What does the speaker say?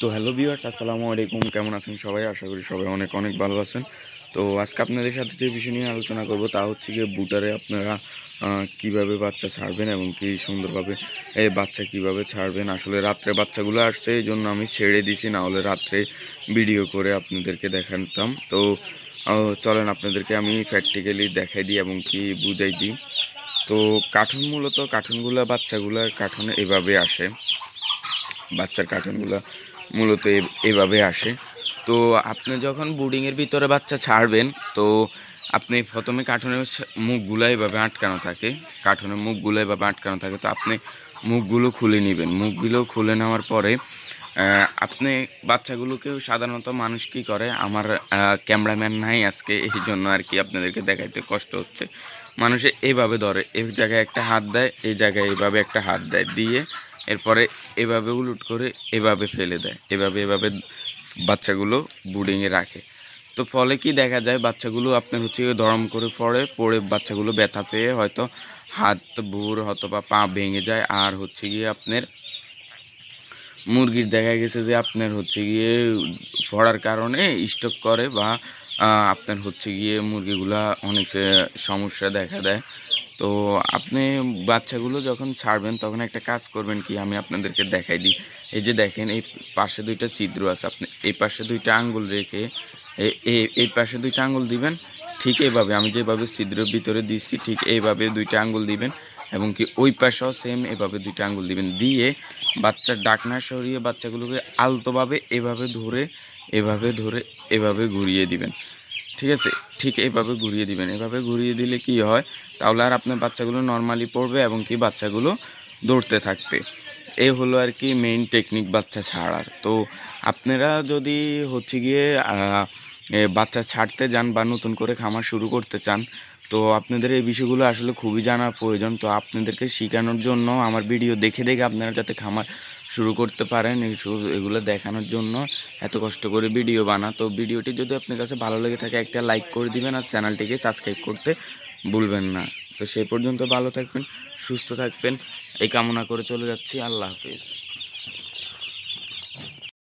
তো hello viewers আসসালামু আলাইকুম। কেমন আছেন সবাই? আশা করি সবাই অনেক অনেক ভালো আছেন। তো আজকে আপনাদের সাথে যে বিষয় নিয়ে আলোচনা করব তা হচ্ছে গিয়ে বুটারে আপনারা কীভাবে বাচ্চা ছাড়বেন এবং কি সুন্দরভাবে এই বাচ্চা কীভাবে ছাড়বেন? আসলে রাত্রে বাচ্চাগুলো আসছে এই জন্য আমি ছেড়ে দিছি না হলে রাত্রে ভিডিও করে আপনাদেরকে দেখাতাম। তো চলেন আপনাদেরকে আমি প্র্যাকটিক্যালি দেখাই দিই এবং কি বুঝাই দিই। তো কার্টুন মূলত কার্টুনগুলো বাচ্চাগুলোর কার্টুন এভাবে আসে। বাচ্চার কার্টুনগুলো মূলত এভাবে আসে। তো আপনি যখন বোর্ডিংয়ের ভিতরে বাচ্চা ছাড়বেন, তো আপনি প্রথমে কার্টুনের মুখগুলো এভাবে আটকানো থাকে। কার্টুনের মুখগুলো এভাবে আটকানো থাকে। তো আপনি মুখগুলো খুলে নেবেন। মুখগুলো খুলে নেওয়ার পরে আপনি বাচ্চাগুলোকেও সাধারণত মানুষ কি করে? আমার ক্যামেরাম্যান নাই আজকে, এই জন্য আর কি আপনাদেরকে দেখাইতে কষ্ট হচ্ছে। মানুষে এভাবে ধরে। এই জায়গায় একটা হাত দেয়, এই জায়গায় এভাবে একটা হাত দেয়। দিয়ে এরপরে এভাবে উলুট করে এভাবে ফেলে দেয়। এভাবে এভাবে বাচ্চাগুলো বুডিংয়ে রাখে। তো ফলে কি দেখা যায়, বাচ্চাগুলো আপনার হচ্ছে দরম করে পড়ে পড়ে বাচ্চাগুলো ব্যথা পেয়ে হয়তো হাত বুর হয়তো বা পা ভেঙে যায়। আর হচ্ছে গিয়ে আপনার মুরগির দেখা গেছে যে আপনার হচ্ছে গিয়ে পড়ার কারণে স্টক করে বা আপনার হচ্ছে গিয়ে মুরগিগুলা অনেক সমস্যা দেখা দেয়। তো আপনি বাচ্চাগুলো যখন ছাড়বেন, তখন একটা কাজ করবেন কি, আমি আপনাদেরকে দেখাই দিই। এই যে দেখেন, এই পাশে দুইটা ছিদ্র আছে, আপনি এই পাশে দুইটা আঙ্গুল রেখে এই পাশে দুইটা আঙ্গুল দিবেন, ঠিক এইভাবে আমি যেভাবে ছিদ্র ভিতরে দিচ্ছি ঠিক এইভাবে দুইটা আঙ্গুল দিবেন, এবং কি ওই পাশেও সেম এভাবে দুইটা আঙ্গুল দিবেন। দিয়ে বাচ্চার ডাকনা সরিয়ে বাচ্চাগুলোকে আলতোভাবে এভাবে ধরে এভাবে ধরে, এভাবে ঘুরিয়ে দিবেন। ঠিক আছে? ঠিক এইভাবে ঘুরিয়ে দিবেন। এভাবে ঘুরিয়ে দিলে কি হয়? তাহলে আর আপনার বাচ্চাগুলো নর্মালি পড়বে এবং কি বাচ্চাগুলো দৌড়তে থাকবে। এই হলো আর কি মেইন টেকনিক বাচ্চা ছাড়ার। তো আপনারা যদি হচ্ছে গিয়ে বাচ্চা ছাড়তে যান বা নতুন করে খামার শুরু করতে চান, তো আপনাদের এই বিষয়গুলো আসলে খুবই জানা প্রয়োজন। তো আপনাদেরকে শেখানোর জন্য, আমার ভিডিও দেখে দেখে আপনারা যাতে খামার শুরু করতে পারেন এগুলো দেখানোর জন্য এত কষ্ট করে ভিডিও বানা তো ভিডিওটি যদি আপনার কাছে ভালো লেগে থাকে, একটা লাইক করে দিবেন আর চ্যানেলটিকে সাবস্ক্রাইব করতে ভুলবেন না। তো সেই পর্যন্ত ভালো থাকবেন, সুস্থ থাকবেন, এই কামনা করে চলে যাচ্ছি। আল্লাহ হাফিজ।